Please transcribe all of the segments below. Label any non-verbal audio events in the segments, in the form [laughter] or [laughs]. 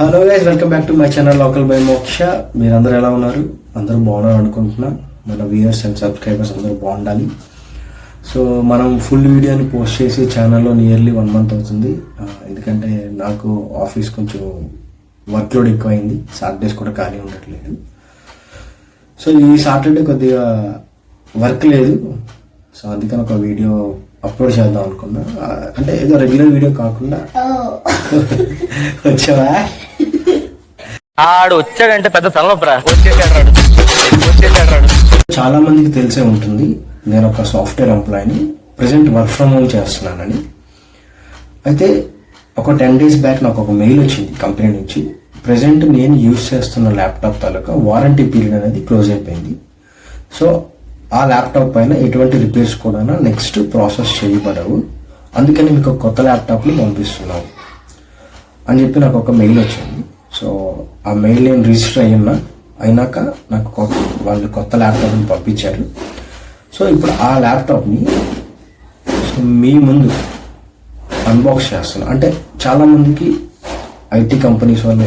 Hello guys welcome back to my channel local by Moksha మీరందరూ ఎలా ఉన్నారు? అందరూ బాగున్నారు అనుకుంటున్నా. మన వ్యూయర్స్ అండ్ సబ్స్క్రైబర్స్ అందరూ బాగుండాలి. సో మనం ఫుల్ వీడియోని పోస్ట్ చేసి ఛానల్లో నియర్లీ వన్ మంత్ అవుతుంది. ఎందుకంటే నాకు ఆఫీస్ కొంచెం వర్క్ లోడ్ ఎక్కువైంది. సాటర్డేస్ కూడా ఖాళీ ఉండట్లేదు. సో ఈ సాటర్డే కొద్దిగా వర్క్ లేదు. సో అందుకని ఒక వీడియో అప్లోడ్ చేద్దాం అనుకున్నా. అంటే ఏదో రెగ్యులర్ వీడియో కాకుండా [laughs] వచ్చావా? ఆడు వచ్చాడంటే పెద్ద తలనొప్పరా. వచ్చేసాడు రాడు. వచ్చేసాడు రాడు. చాలా మందికి తెలిసే ఉంటుంది నేను ఒక సాఫ్ట్వేర్ ఎంప్లాయీని ప్రజెంట్ వర్క్ ఫ్రమ్ హోమ్ చేస్తున్నానని. అయితే ఒక టెన్ డేస్ బ్యాక్ నాకు ఒక మెయిల్ వచ్చింది కంపెనీ నుంచి. ప్రజెంట్ నేను యూజ్ చేస్తున్న ల్యాప్టాప్ తాలూకా వారంటీ పీరియడ్ అనేది క్లోజ్ అయిపోయింది. సో ఆ ల్యాప్టాప్ పైన ఎటువంటి రిపేర్స్ కూడా నెక్స్ట్ ప్రాసెస్ చేయబడవు. అందుకని మీకు ఒక కొత్త ల్యాప్టాప్ని పంపిస్తున్నాం అని చెప్పి నాకు ఒక మెయిల్ వచ్చింది. సో ఆ మెయిల్ నేను రిజిస్టర్ అయ్యున్నా. అయినాక నాకు కొత్త వాళ్ళు కొత్త ల్యాప్టాప్ని పంపించారు. సో ఇప్పుడు ఆ ల్యాప్టాప్ని మీ ముందు అన్బాక్స్ చేస్తాను అంటే చాలామందికి ఐటీ కంపెనీస్ వాళ్ళు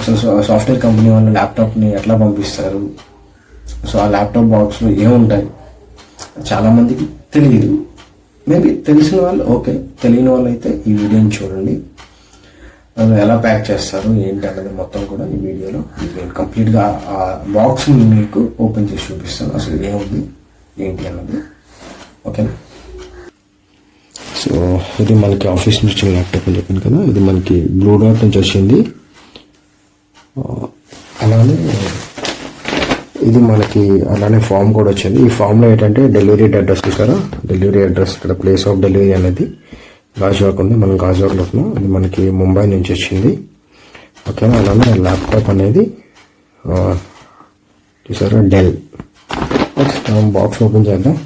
అసలు సాఫ్ట్వేర్ కంపెనీ వాళ్ళు ల్యాప్టాప్ని ఎట్లా పంపిస్తారు? సో ఆ ల్యాప్టాప్ బాక్స్లో ఏముంటాయి? చాలామందికి తెలియదు మేబీ తెలిసిన వాళ్ళు ఓకే తెలియని వాళ్ళు అయితే ఈ వీడియోని చూడండి. ఎలా ప్యాక్ చేస్తారు ఏంటి అన్నది మొత్తం కూడా ఈ వీడియోలో నేను కంప్లీట్గా ఆ బాక్స్ మీకు ఓపెన్ చేసి చూపిస్తాను. అసలు ఏముంది ఏంటి అన్నది. ఓకేనా? సో ఇది మనకి ఆఫీస్ నుంచి వచ్చిన ల్యాప్టాప్ అని చెప్పాను కదా ఇది మనకి బ్లూ డాట్ నుంచి వచ్చింది. అలానే ఇది మనకి అలానే ఫామ్ కూడా వచ్చింది. ఈ ఫామ్లో ఏంటంటే డెలివరీ అడ్రస్ చూసారా? డెలివరీ అడ్రస్ ఇక్కడ ప్లేస్ ఆఫ్ డెలివరీ అనేది గాజువాక్ ఉంది మనం గాజువాక్లో ఉంటున్నాం అది మనకి ముంబై నుంచి వచ్చింది. ఓకేనా? అలానే ల్యాప్టాప్ అనేది చూసారా? డెల్. మనం బాక్స్ ఓపెన్ చేద్దాం.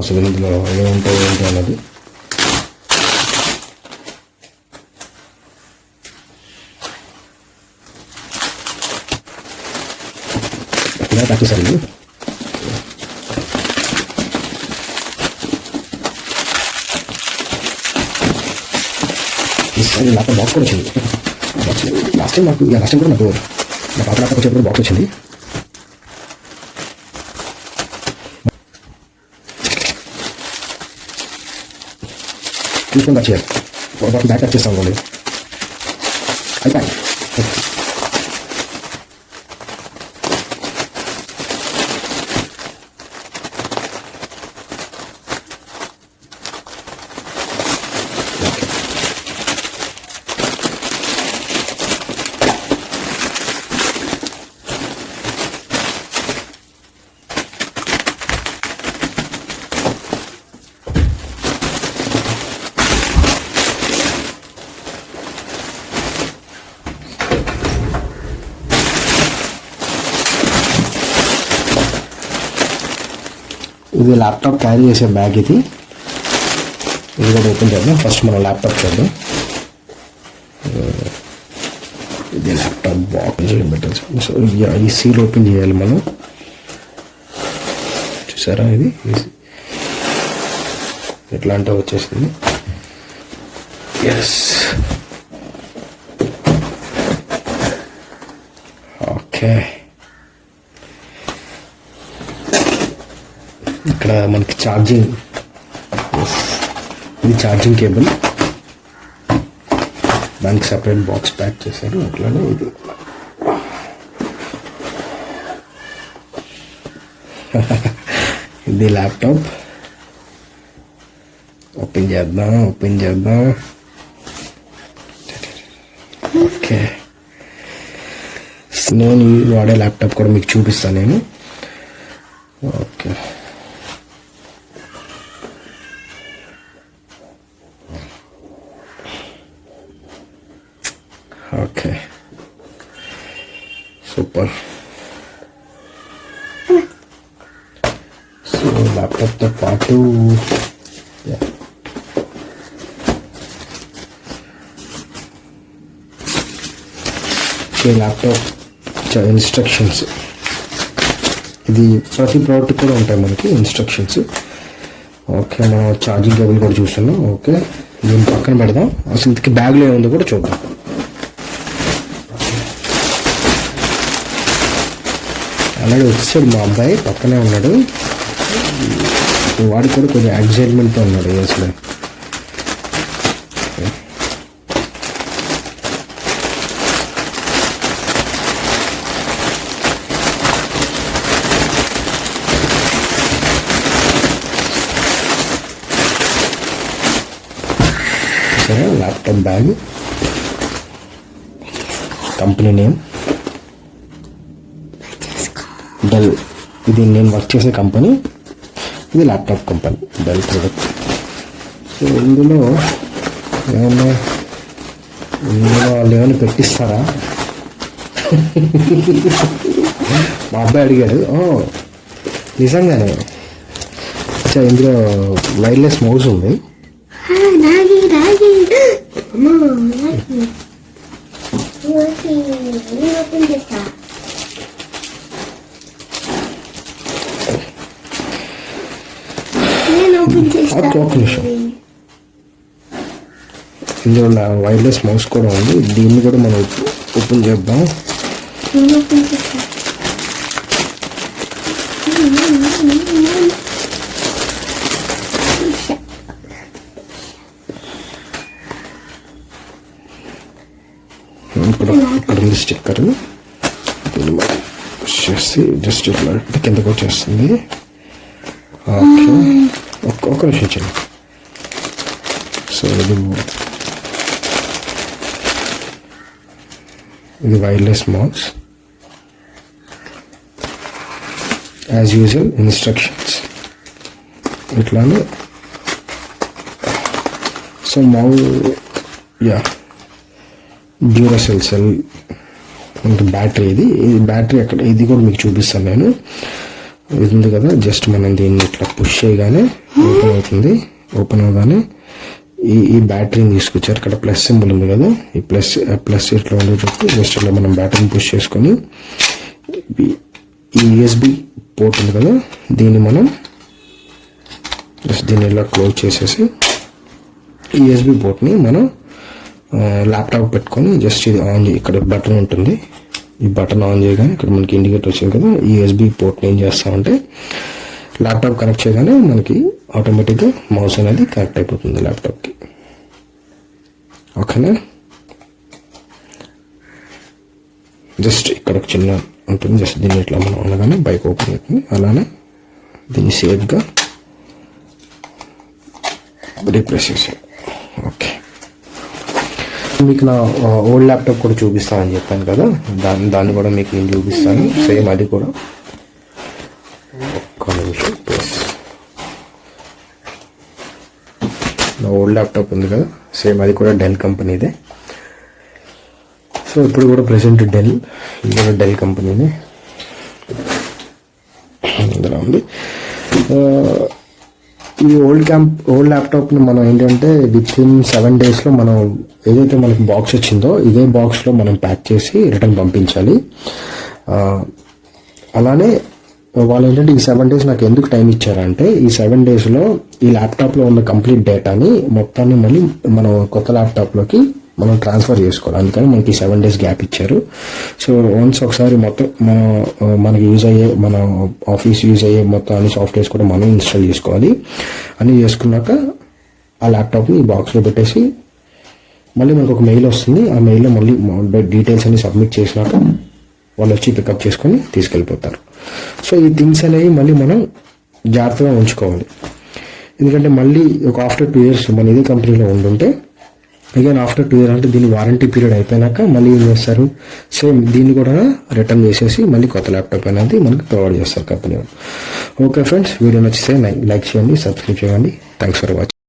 అసలు ఇందులో ఏముంటాయి ఏంటి అనేది. ఇలా ప్యాక్ చేశారండి ఈసారి ల్యాప్టాప్ బాక్స్ కూడా వచ్చింది బాక్స్ లాస్ట్ టైం నాకు లాస్ట్ టైం కూడా నాకు నా పాత ల్యాప్టాప్ వచ్చేటప్పుడు బాక్స్ వచ్చింది తీసుకొని వచ్చేయాలి బాక్స్ బ్యాక్ ప్యాక్ చేస్తాం అనుకోండి అయిపోయి ఇది ల్యాప్టాప్ క్యారీ చేసే బ్యాగ్ ఇది. ఇది కూడా ఓపెన్ చేద్దాం. ఫస్ట్ మనం ల్యాప్టాప్ చేద్దాం. Uh, ఇది ల్యాప్టాప్ బాక్స్ పెట్టాలి సో ఈ- సీల్ ఓపెన్ చేయాలి మనం. చూసారా ఇది? ఎట్లా అంటే వచ్చేసింది. ఎస్ ఓకే ఇక్కడ మనకి ఛార్జింగ్ ఇది ఛార్జింగ్ కేబుల్ దానికి సపరేట్ బాక్స్ ప్యాక్ చేశారు. అట్లానే ఇది. ఇది ల్యాప్టాప్ ఓపెన్ చేద్దాం ఓపెన్ చేద్దాం. ఓకే నేను వాడే ల్యాప్టాప్ కూడా మీకు చూపిస్తాను నేను. ఓకే ఓకే సూపర్ సో ల్యాప్టాప్తో పాటు yeah. ఓకే ల్యాప్టాప్ ఇన్స్ట్రక్షన్స్ ఇది ప్రతి ప్రోడక్ట్ కూడా ఉంటాయి మనకి ఇన్స్ట్రక్షన్స్ ఓకే మనం ఛార్జింగ్ కేబుల్ కూడా చూస్తున్నాం ఓకే దీని పక్కన పెడదాం అసలు ఇంతకి బ్యాగ్లో ఏముందో కూడా చూద్దాం అలాగే వచ్చాడు మా అబ్బాయి పక్కనే ఉన్నాడు. వాడు కూడా కొంచెం ఎగ్జైట్మెంట్తో ఉన్నాడు అసలు సరే laptop bag company name Dell. ఇది నేను వర్క్ చేసే కంపెనీ ఇది laptop company Dell product so ఇందులో ఏమన్నా ఇందులో వాళ్ళు ఏమైనా పెట్టిస్తారా? మా అబ్బాయి అడిగాడు. నిజంగానే. అచ్చా ఇందులో వైర్లెస్ మౌస్ ఉంది. ఓకే ఓపెన్ చేస్తా నేను ఓపెన్ చేస్తా ఓకే, ఒక్క నిమిషం. ఇందులో నా వైర్లెస్ మౌస్ కూడా ఉంది. దీన్ని కూడా మనం ఓపెన్ చేద్దాం. నేను ఇక్కడ ఉంది స్టిక్కర్ దీన్ని మనం చేసి జస్ట్ ఇట్లా కిందకు వచ్చేస్తుంది. ఓకే. ఒక్క నిమిషం సో ఇది ఇది wireless mouse as usual instructions ఇట్లానే. సో మౌ యా డ్యూరసెల్ సెల్ ఇంకా బ్యాటరీ ఇది. ఇది బ్యాటరీ అక్కడ ఇది కూడా మీకు చూపిస్తాను నేను. ఇది ఉంది కదా జస్ట్ మనం దీన్ని ఇట్లా పుష్ చేయగానే ఓపెన్ అవుతుంది. ఓపెన్ అవగానే ఈ ఈ బ్యాటరీని తీసుకొచ్చారు. ఇక్కడ ప్లస్ సింబల్ ఉంది కదా ఈ ప్లస్ ప్లస్ ఇట్లా ఉండేటప్పుడు జస్ట్ ఇట్లా మనం బ్యాటరీని పుష్ చేసుకొని ఈ- యూఎస్బి పోర్ట్ ఉంది కదా దీన్ని మనం జస్ట్ దీన్ని ఇలా క్లోజ్ చేసేసి ఈ యూఎస్బి పోర్ట్ని మనం ల్యాప్టాప్ పెట్టుకొని జస్ట్ ఇది ఆన్ ఇక్కడ బటన్ ఉంటుంది. ఈ బటన్ ఆన్ చేయగానే ఇక్కడ మనకి ఇండికేటర్ వచ్చింది కదా యూఎస్బి పోర్ట్ని ఏం చేస్తామంటే ల్యాప్టాప్ కనెక్ట్ చేయగానే మనకి ఆటోమేటిక్గా మౌస్ అనేది కనెక్ట్ అయిపోతుంది ల్యాప్టాప్కి ఓకేనా? జస్ట్ ఇక్కడ ఒక చిన్న ఉంటుంది జస్ట్ దీన్ని ఇట్లా మనం అనగానే బైక్ ఓపెన్ అవుతుంది అలానే దీన్ని సేఫ్గా రీప్రెస్ చేసాం మీకు నా ఓల్డ్ ల్యాప్టాప్ కూడా చూపిస్తానని చెప్పాను కదా. దాన్ని దాన్ని కూడా మీకు నేను చూపిస్తాను. సేమ్ అది కూడా. ఒక్క నిమిషం ప్లస్ నా ఓల్డ్ ల్యాప్టాప్ ఉంది కదా. సేమ్ అది కూడా డెల్ కంపెనీదే. సో ఇప్పుడు కూడా ప్రెసెంట్ డెల్ ఇది కూడా డెల్ కంపెనీనే. ఉంది. ఈ ఓల్డ్ క్యాంప్ ఓల్డ్ ల్యాప్టాప్ని మనం ఏంటంటే విత్ ఇన్ సెవెన్ డేస్లో మనం ఏదైతే మనకి బాక్స్ వచ్చిందో ఇదే బాక్స్లో మనం ప్యాక్ చేసి రిటర్న్ పంపించాలి. అలానే వాళ్ళు ఏంటంటే ఈ సెవెన్ డేస్ నాకు ఎందుకు టైం ఇచ్చారంటే ఈ సెవెన్ డేస్లో ఈ ల్యాప్టాప్లో ఉన్న కంప్లీట్ డేటాని మొత్తాన్ని మళ్ళీ మనం కొత్త ల్యాప్టాప్లోకి మనం ట్రాన్స్ఫర్ చేసుకోవాలి. అందుకని మనకి సెవెన్ డేస్ గ్యాప్ ఇచ్చారు. సో వన్స్ ఒకసారి మొత్తం మన మనకి యూజ్ అయ్యే మన ఆఫీస్ యూజ్ అయ్యే మొత్తం అన్ని సాఫ్ట్వేర్స్ కూడా మనం ఇన్స్టాల్ చేసుకోవాలి. అన్ని చేసుకున్నాక ఆ ల్యాప్టాప్ని బాక్స్లో పెట్టేసి మళ్ళీ మనకు ఒక మెయిల్ వస్తుంది. ఆ మెయిల్లో మళ్ళీ డీటెయిల్స్ అన్ని సబ్మిట్ చేసినాక వాళ్ళు వచ్చి పికప్ చేసుకొని తీసుకెళ్ళిపోతారు. సో ఈ థింగ్స్ అనేవి మళ్ళీ మనం జాగ్రత్తగా ఉంచుకోవాలి. ఎందుకంటే మళ్ళీ ఒక ఆఫ్టర్ టూ ఇయర్స్ మన ఇదే కంపెనీలో ఉండుంటే అగైన్ ఆఫ్టర్ టూ ఇయర్ అంటే దీని వారంటీ పీరియడ్ అయిపోయినాక మళ్ళీ ఏం చేస్తారు? సేమ్ దీన్ని కూడా రిటర్న్ చేసేసి మళ్ళీ కొత్త ల్యాప్టాప్ అనేది మనకి ప్రొవైడ్ చేస్తారు కంపెనీ ఓకే ఫ్రెండ్స్ వీడియో నచ్చితే లైక్ చేయండి సబ్స్క్రైబ్ చేయండి. Thanks for watching